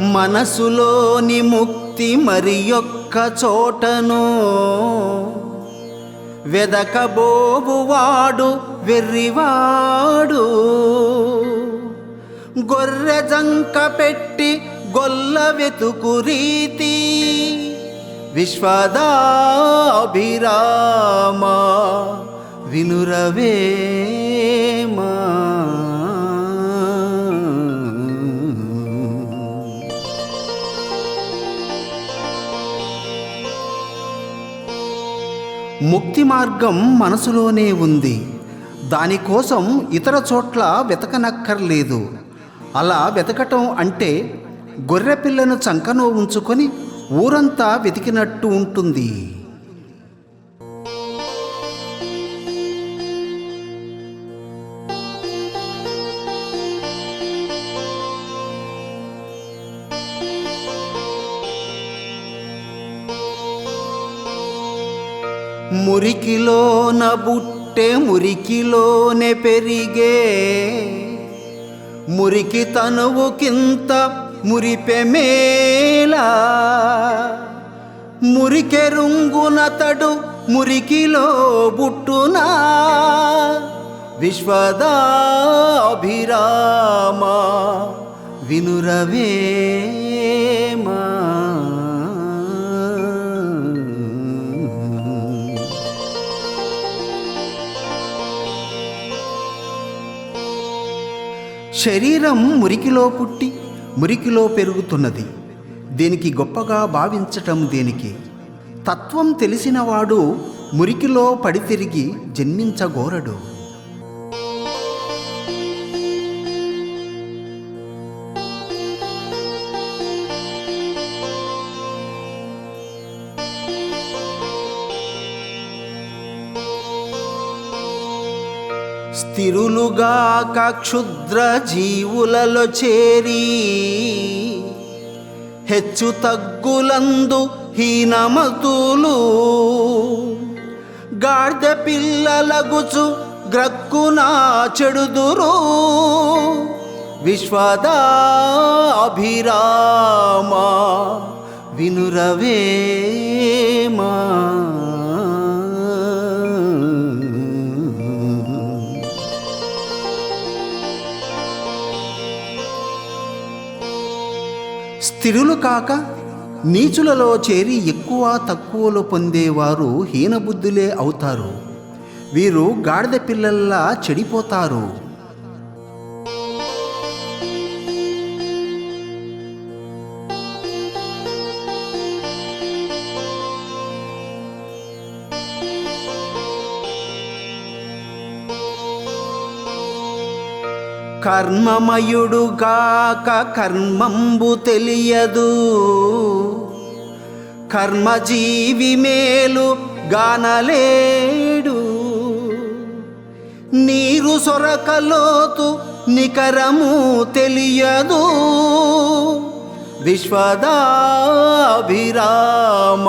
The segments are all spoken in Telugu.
మనసులోని ముక్తి మరి యొక్క చోటను వెదకబోవువాడు వెర్రివాడు. గొర్రె జంక పెట్టి గొల్ల వెతుకు రీతి విశ్వదాభిరామ వినురవేమా. ముక్తి మార్గం మనసులోనే ఉంది. దానికోసం ఇతర చోట్ల వెతకనక్కర్లేదు. అలా వెతకటం అంటే గొర్రెపిల్లను చంకనో ఉంచుకొని ఊరంతా వెతికినట్టు ఉంటుంది. మురికిలోన బుట్టె మురికిలోనే పెరిగే. మురికి తనువు కింత మురిపెమేలా మురికెరుంగునతడు మురికిలో బుట్టునా. విశ్వదాభిరామ వినురవేమా. శరీరం మురికిలో పుట్టి మురికిలో పెరుగుతున్నది. దీనికి గొప్పగా భావించటం దేనికి? తత్వం తెలిసినవాడు మురికిలో పడి తిరిగి జన్మించగోరడు. తిరులుగాక క్షుద్ర జీవులలో చేరి హెచ్చు తగ్గులందు హీనమతులు గాడిద పిల్లలగుచు గ్రక్కునా చెడుదురు విశ్వదాభిరామ వినురవేమా స్థిరులు కాక నీచులలో చేరి ఎక్కువ తక్కువలు పొందేవారు హీనబుద్ధులే అవుతారు. వీరు గాడిద పిల్లల్లా చెడిపోతారు. కర్మమయుడుగాక కర్మంబు తెలియదు. కర్మజీవి మేలు గానలేడు. నీరు సొరకలోతు నికరము తెలియదు. విశ్వదాభిరామ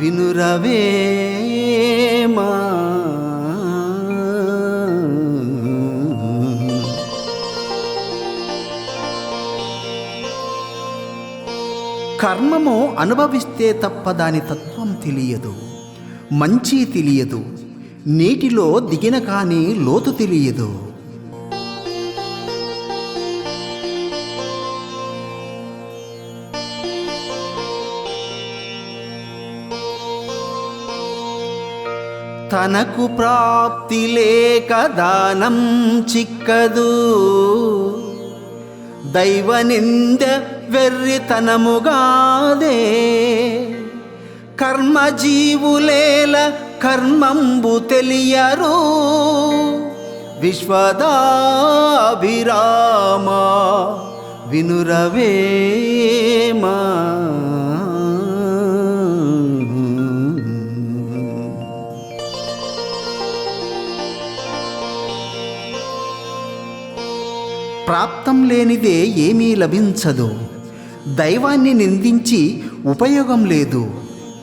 వినురవేమా కర్మము అనుభవిస్తే తప్ప దాని తత్వం తెలియదు మంచి తెలియదు నీటిలో దిగిన కానీ లోతు తెలియదు. తనకు ప్రాప్తి లేక దానం చిక్కదు దైవ నింద వెర్రితనముగాదే. కర్మజీవులేల కర్మంబు తెలియరు. విశ్వదాభిరామ వినురవేమా. ప్రాప్తం లేనిదే ఏమీ లభించదు. దైవాన్ని నిందించి ఉపయోగం లేదు.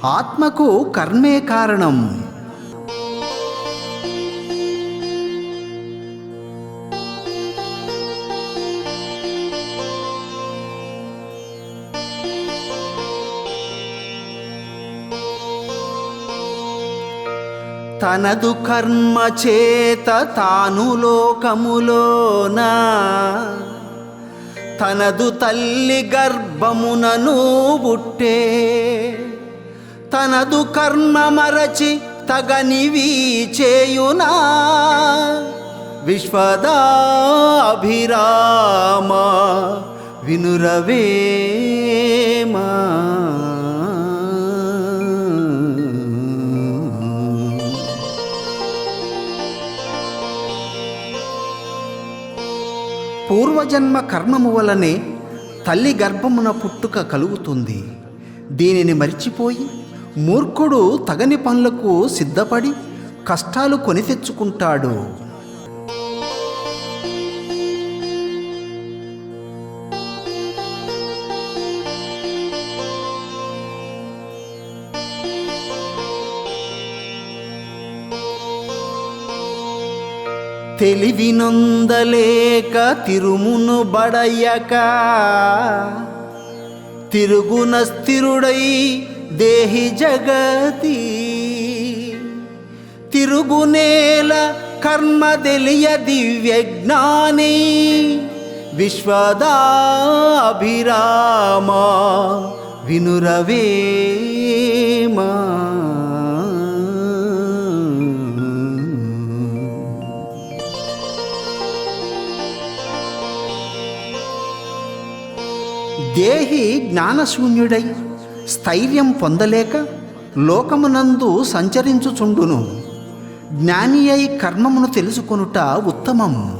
ఆత్మకు కర్మే కారణం. తనదు కర్మ చేత తాను లోకములోనా? తనదు తల్లి గర్భమునను బుట్టే తనదు కర్మ మరచి తగనివి చేయునా. విశ్వదాభిరామ వినురవేమా. పూర్వజన్మ కర్మము వలనే తల్లి గర్భమున పుట్టుక కలుగుతుంది. దీనిని మరిచిపోయి మూర్ఖుడు తగని పనులకు సిద్ధపడి కష్టాలు కొని తెచ్చుకుంటాడు. తెలివినొందలేక తిరుమును బడయ్యక. తిరుగున స్థిరుడై దేహి జగతి. తిరుగునేల కర్మ తెలియ దివ్య జ్ఞాని విశ్వదాభిరామ వినురవేమా. దేహి జ్ఞానశూన్యుడై స్థైర్యం పొందలేక లోకమునందు సంచరించుచుండును. జ్ఞాని అయి కర్మమును తెలుసుకొనుట ఉత్తమం.